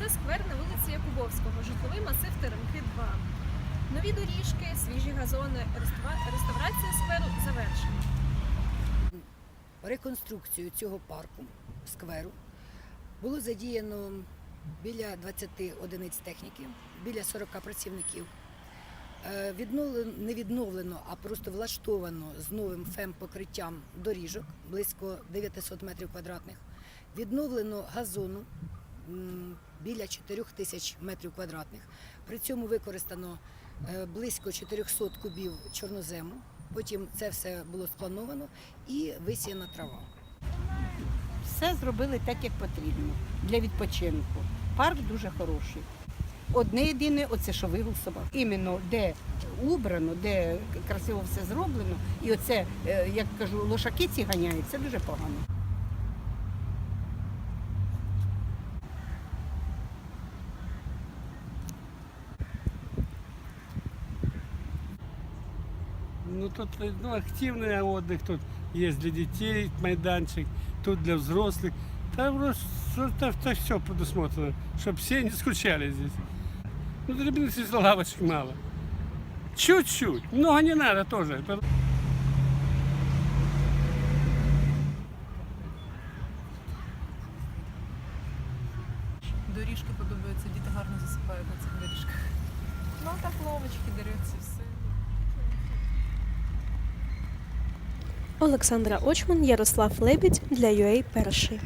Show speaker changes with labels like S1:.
S1: Це сквер на вулиці Якубовського, житловий масив Теремки 2. Нові доріжки, свіжі газони, реставрація скверу завершена.
S2: реконструкцію цього парку, скверу, було задіяно біля 20 одиниць техніки, біля 40 працівників. Е, Відновлено, не відновлено, а просто влаштовано з новим фем-покриттям доріжок близько 900 метрів квадратних. Відновлено газону біля 4 тисяч метрів квадратних. При цьому використано е, близько 400 кубів чорнозему. Потім це все було сплановано і висіяна трава.
S3: Все зробили так, як потрібно для відпочинку. Парк дуже хороший. Одне єдине, оце що вигул собак. Іменно де убрано, де красиво все зроблено, і оце, е, як кажу, лошаки ці ганяють, це дуже погано.
S4: Ну тут ну, активный отдых, тут есть для детей майданчик, тут для взрослых. Там это, все предусмотрено, чтобы все не скучали здесь. Ну, дребных здесь лавочек мало. Чуть-чуть, много не надо тоже.
S5: Доріжки подобаються, діти гарно засипають на цих доріжках. Ну так ловочки, деревці, все.
S6: Олександра Очман, Ярослав Лебідь для UA Перший.